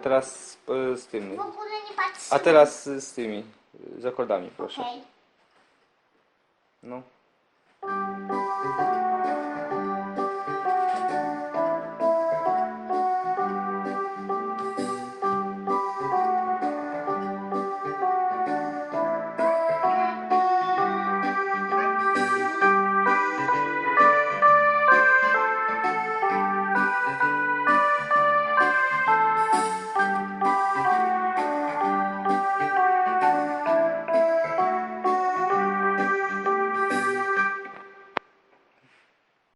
teraz z, z tymi. W ogóle nie patrzę. A teraz z, z tymi, z akordami, proszę. Okej. No.